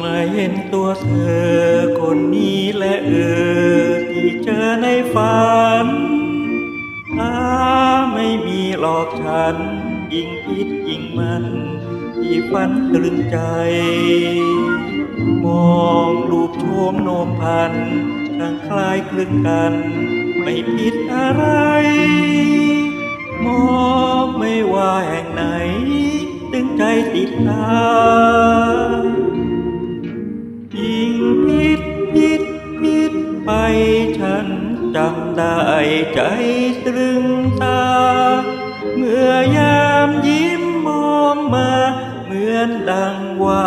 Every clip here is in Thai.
มาเห็นตัวเธอคนนี้และเออที่เจอในฝันถ้าไม่มีหลอกฉัน ยิ่งคิดยิ่งมันที่ฝันตรึงใจ มองรูปโฉมโนมพันช่างคล้ายคลึงกัน ไม่ผิดอะไร มองไม่ว่าแห่งไหน ตึงใจติดตาม ฉันจำได้ใจตรึงตา เมื่อยามยิ้มมองมา เหมือนดังว่า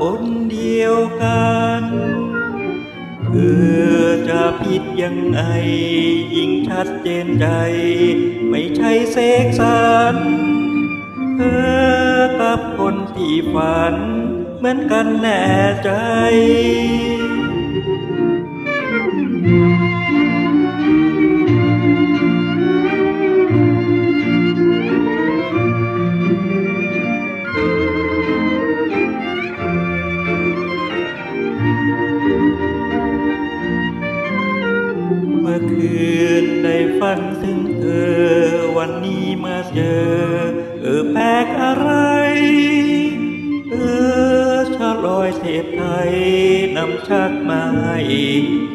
คนเดียวกันเธอจะผิดยังไง ยิ่งชัดเจนใจ ไม่ใช่เสกสรรเธอกับคนที่ฝัน เหมือนกันแน่ใจ อคืนได้ฝันถึงเธอ วันนี้มาเจอ เออแปลกอะไร เออชาลอยเทพไทยนำชักมาให้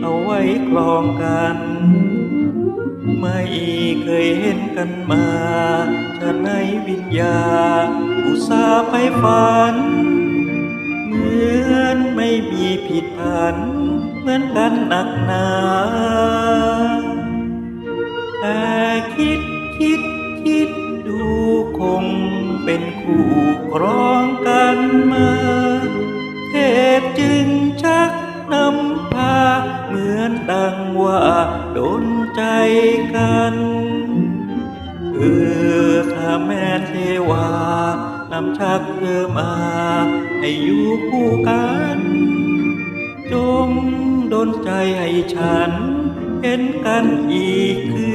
เอาไว้คลองกัน ไม่เคยเห็นกันมาชะในวิญญาอุตสาไปฝัน เหมือนไม่มีผิดพัน เหมือนกันหนักหนา คงเป็นคู่ครองกันมา เทพจึงชักนำพา เหมือนดังว่าโดนใจกันเออถ้าแม่เทวานำชักเธอมา ให้อยู่คู่กัน จงดนใจให้ฉัน เห็นกันอีกคื